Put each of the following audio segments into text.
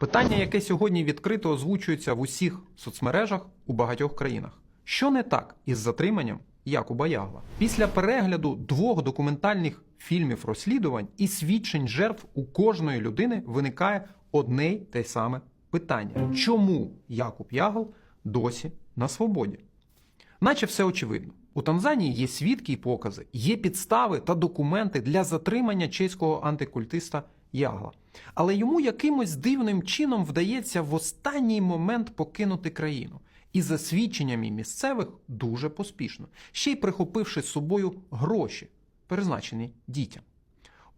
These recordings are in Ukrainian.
Питання, яке сьогодні відкрито озвучується в усіх соцмережах у багатьох країнах. Що не так із затриманням Якуба Ягла? Після перегляду двох документальних фільмів розслідувань і свідчень жертв у кожної людини виникає одне й те саме питання: чому Якуб Ягл досі на свободі? Наче все очевидно. У Танзанії є свідки і покази, є підстави та документи для затримання чеського антикультиста Ягла. Але йому якимось дивним чином вдається в останній момент покинути країну. І за свідченнями місцевих дуже поспішно, ще й прихопивши з собою гроші, призначені дітям.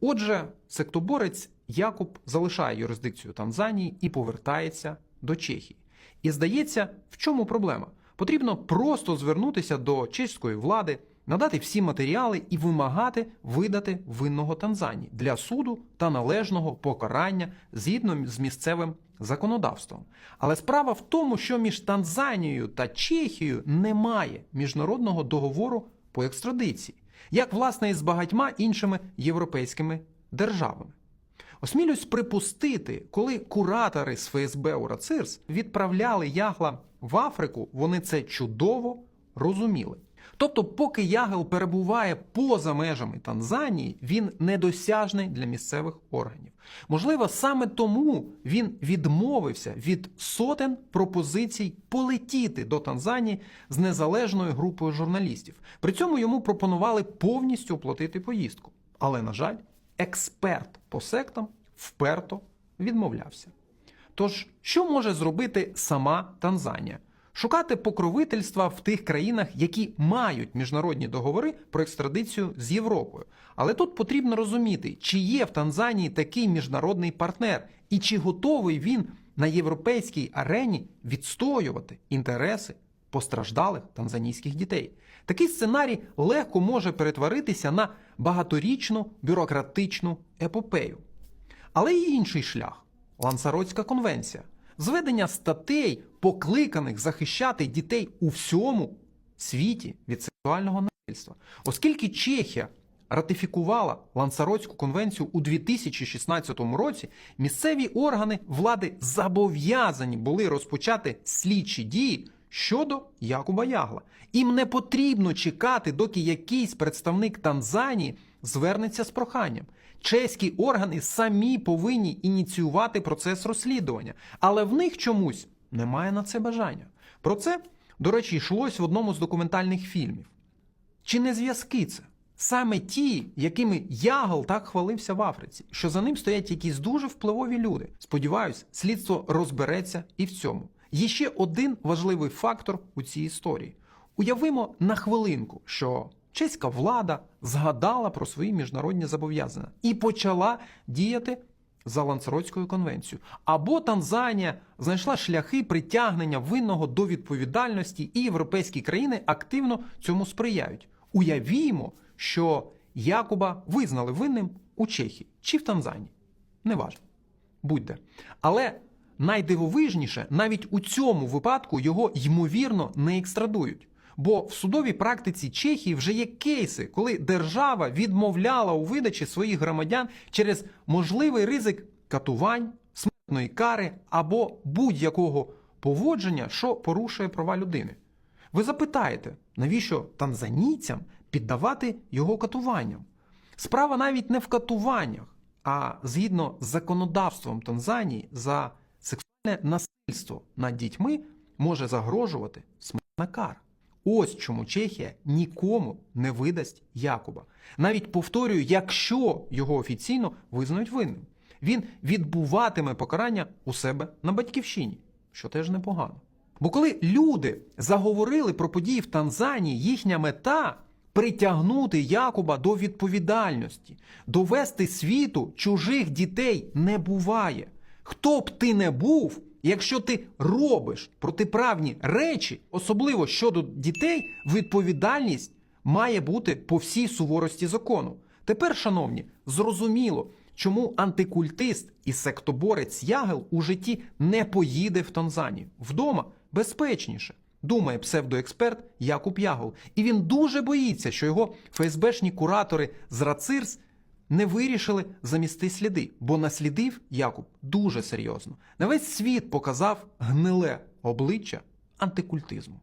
Отже, сектоборець Якуб залишає юрисдикцію Танзанії і повертається до Чехії. І здається, в чому проблема? Потрібно просто звернутися до чеської влади, надати всі матеріали і вимагати видати винного Танзанії для суду та належного покарання згідно з місцевим законодавством. Але справа в тому, що між Танзанією та Чехією немає міжнародного договору по екстрадиції, як власне і з багатьма іншими європейськими державами. Осмілюсь припустити, коли куратори з ФСБ УРАЦИРС відправляли Ягла в Африку, вони це чудово розуміли. Тобто, поки Ягел перебуває поза межами Танзанії, він недосяжний для місцевих органів. Можливо, саме тому він відмовився від сотень пропозицій полетіти до Танзанії з незалежною групою журналістів. При цьому йому пропонували повністю оплатити поїздку. Але, на жаль, експерт по сектам вперто відмовлявся. Тож, що може зробити сама Танзанія? Шукати покровительства в тих країнах, які мають міжнародні договори про екстрадицію з Європою. Але тут потрібно розуміти, чи є в Танзанії такий міжнародний партнер, і чи готовий він на європейській арені відстоювати інтереси постраждалих танзанійських дітей. Такий сценарій легко може перетворитися на багаторічну бюрократичну епопею. Але є інший шлях Лансаротська конвенція, зведення статей, покликаних захищати дітей у всьому світі від сексуального насильства. Оскільки Чехія ратифікувала Лансаротську конвенцію у 2016 році, місцеві органи влади зобов'язані були розпочати слідчі дії щодо Якуба Ягла. Їм не потрібно чекати, доки якийсь представник Танзанії звернеться з проханням. Чеські органи самі повинні ініціювати процес розслідування, але в них чомусь немає на це бажання. Про це, до речі, йшлось в одному з документальних фільмів. Чи не зв'язки це? Саме ті, якими Ягл так хвалився в Африці, що за ним стоять якісь дуже впливові люди. Сподіваюсь, слідство розбереться і в цьому. Є ще один важливий фактор у цій історії. Уявимо на хвилинку, що чеська влада згадала про свої міжнародні зобов'язання і почала діяти за Лансаротською конвенцією. Або Танзанія знайшла шляхи притягнення винного до відповідальності, і європейські країни активно цьому сприяють. Уявімо, що Якуба визнали винним у Чехії чи в Танзанії. Неважно. Будь-де. Але найдивовижніше, навіть у цьому випадку його ймовірно не екстрадують. Бо в судовій практиці Чехії вже є кейси, коли держава відмовляла у видачі своїх громадян через можливий ризик катувань, смертної кари або будь-якого поводження, що порушує права людини. Ви запитаєте, навіщо танзанійцям піддавати його катуванням? Справа навіть не в катуваннях, а згідно з законодавством Танзанії за сексуальне насильство над дітьми може загрожувати смертна кара. Ось чому Чехія нікому не видасть Якуба. Навіть повторюю, якщо його офіційно визнають винним, він відбуватиме покарання у себе на батьківщині, що теж непогано. Бо коли люди заговорили про події в Танзанії, їхня мета притягнути Якуба до відповідальності, довести світу чужих дітей не буває. Хто б ти не був, якщо ти робиш протиправні речі, особливо щодо дітей, відповідальність має бути по всій суворості закону. Тепер, шановні, зрозуміло, чому антикультист і сектоборець Ягел у житті не поїде в Танзанію. Вдома безпечніше. Думає псевдоексперт Якуб Ягол. І він дуже боїться, що його ФСБшні куратори з Рацирс не вирішили замісти сліди, бо наслідив Якуб дуже серйозно. На весь світ показав гниле обличчя антикультизму.